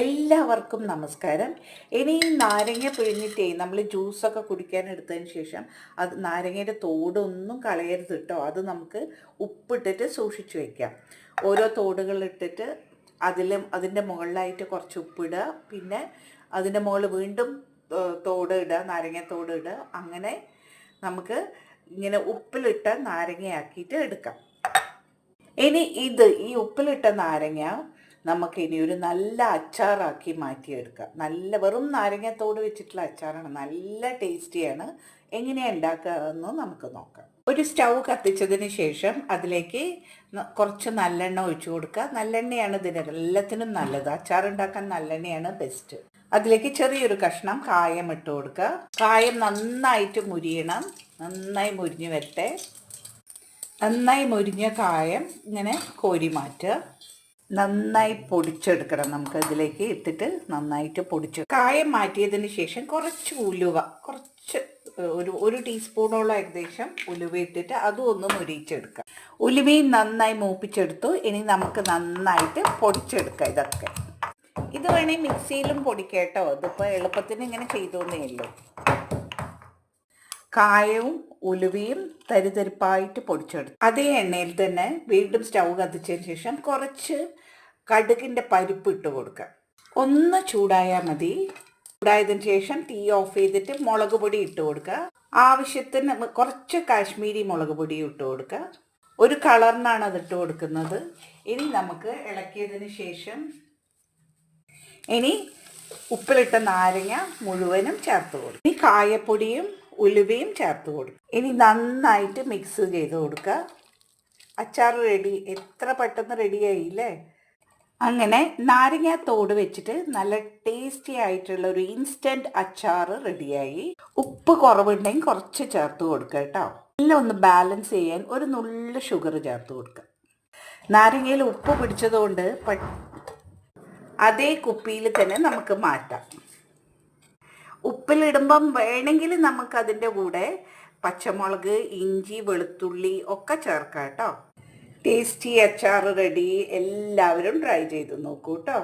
എല്ലാവർക്കും നമസ്കാരം. ഇനി നാരങ്ങ പിഴിഞ്ഞിട്ടേ നമ്മൾ ജ്യൂസൊക്കെ കുടിക്കാൻ എടുത്തതിന് ശേഷം അത് നാരങ്ങയുടെ തോടൊന്നും കളയരുത് കേട്ടോ അത് നമുക്ക് ഉപ്പിട്ടിട്ട് സൂക്ഷിച്ചു വയ്ക്കാം ഓരോ തോടുകളിട്ടിട്ട് അതിലും അതിന്റെ മുകളിലായിട്ട് കുറച്ച് ഉപ്പിടുക പിന്നെ അതിന്റെ മുകളിൽ വീണ്ടും തോട് ഇടുക നാരങ്ങ തോട് ഇടുക അങ്ങനെ നമുക്ക് ഇങ്ങനെ ഉപ്പിലിട്ട നാരങ്ങയാക്കിയിട്ട് എടുക്കാം. ഇനി ഇത് ഈ ഉപ്പിലിട്ട നാരങ്ങ നമുക്ക് ഇനി ഒരു നല്ല അച്ചാറാക്കി മാറ്റിയെടുക്കാം. നല്ല വെറും നാരങ്ങത്തോട് വെച്ചിട്ടുള്ള അച്ചാറാണ്. നല്ല ടേസ്റ്റിയാണ്. എങ്ങനെയാണ് ഉണ്ടാക്കുക എന്ന് നമുക്ക് നോക്കാം. ഒരു സ്റ്റൗ കത്തിച്ചതിന് ശേഷം അതിലേക്ക് കുറച്ച് നല്ലെണ്ണ ഒഴിച്ചു കൊടുക്കുക. നല്ലെണ്ണയാണ് ഇതിന് എല്ലാത്തിനും നല്ലത്. അച്ചാർ ഉണ്ടാക്കാൻ നല്ലെണ്ണയാണ് ബെസ്റ്റ് അതിലേക്ക് ചെറിയൊരു കഷ്ണം കായം ഇട്ട് കൊടുക്കുക. കായം നന്നായിട്ട് മുരിയണം. നന്നായി മുരിഞ്ഞ് വരട്ടെ. നന്നായി മുരിഞ്ഞ കായം ഇങ്ങനെ കോരി മാറ്റുക. നന്നായി പൊടിച്ചെടുക്കണം. നമുക്ക് ഇതിലേക്ക് ഇട്ടിട്ട് നന്നായിട്ട് പൊടിച്ച് കായം മാറ്റിയതിന് ശേഷം കുറച്ച് ഉലുവ കുറച്ച് ഒരു ഒരു ടീസ്പൂണോളം ഏകദേശം ഉലുവ ഇട്ടിട്ട് അതും ഒന്ന് മുരിച്ചെടുക്കാം ഉലുവയും നന്നായി മൂപ്പിച്ചെടുത്തു. ഇനി നമുക്ക് നന്നായിട്ട് പൊടിച്ചെടുക്കാം ഇതൊക്കെ. ഇത് വേണേൽ മിക്സിയിലും പൊടിക്കേട്ടോ ഇതിപ്പോൾ എളുപ്പത്തിന് ഇങ്ങനെ ചെയ്തോന്നേ ഉള്ളൂ. കായവും ഉലുവയും തരിതരിപ്പായിട്ട് പൊടിച്ചെടുത്തു. അതേ എണ്ണയിൽ തന്നെ വീണ്ടും സ്റ്റൗ കത്തിച്ചതിന് ശേഷം കുറച്ച് കടുകിന്റെ പരിപ്പ് ഇട്ട് കൊടുക്കുക. ഒന്ന് ചൂടായാൽ മതി. ചൂടായതിനു ശേഷം തീ ഓഫ് ചെയ്തിട്ട് മുളക് പൊടി ഇട്ട് കൊടുക്കുക. ആവശ്യത്തിന് കുറച്ച് കാശ്മീരി മുളക് പൊടി ഇട്ട് കൊടുക്കുക. ഒരു കളറിനാണ് അത് ഇട്ട് കൊടുക്കുന്നത്. ഇനി നമുക്ക് ഇളക്കിയതിന് ശേഷം ഇനി ഉപ്പിലിട്ട നാരങ്ങ മുഴുവനും ചേർത്ത് കൊടുക്കും ഇനി കായപ്പൊടിയും ഉലുവയും ചേർത്ത് കൊടുക്കും. ഇനി നന്നായിട്ട് മിക്സ് ചെയ്ത് കൊടുക്കുക. അച്ചാർ റെഡി എത്ര പെട്ടെന്ന് റെഡിയായില്ലേ അങ്ങനെ നാരങ്ങ തോട് വെച്ചിട്ട് നല്ല ടേസ്റ്റി ആയിട്ടുള്ള ഒരു ഇൻസ്റ്റന്റ് അച്ചാർ റെഡിയായി ഉപ്പ് കുറവുണ്ടെങ്കിൽ കുറച്ച് ചേർത്ത് കൊടുക്കുക കേട്ടോ. എല്ലാം ഒന്ന് ബാലൻസ് ചെയ്യാൻ ഒരു നുള്ളു ഷുഗർ ചേർത്ത് കൊടുക്കുക. നാരങ്ങയിൽ ഉപ്പ് പിടിച്ചതുകൊണ്ട് അതേ കുപ്പിയിൽ തന്നെ നമുക്ക് മാറ്റാം. ഉപ്പിലിടുമ്പം വേണമെങ്കിൽ നമുക്ക് അതിന്റെ കൂടെ പച്ചമുളക് ഇഞ്ചി വെളുത്തുള്ളി ഒക്കെ ചേർക്കാം കേട്ടോ. ടേസ്റ്റി അച്ചാർ റെഡി എല്ലാവരും ട്രൈ ചെയ്ത് നോക്കൂ കേട്ടോ.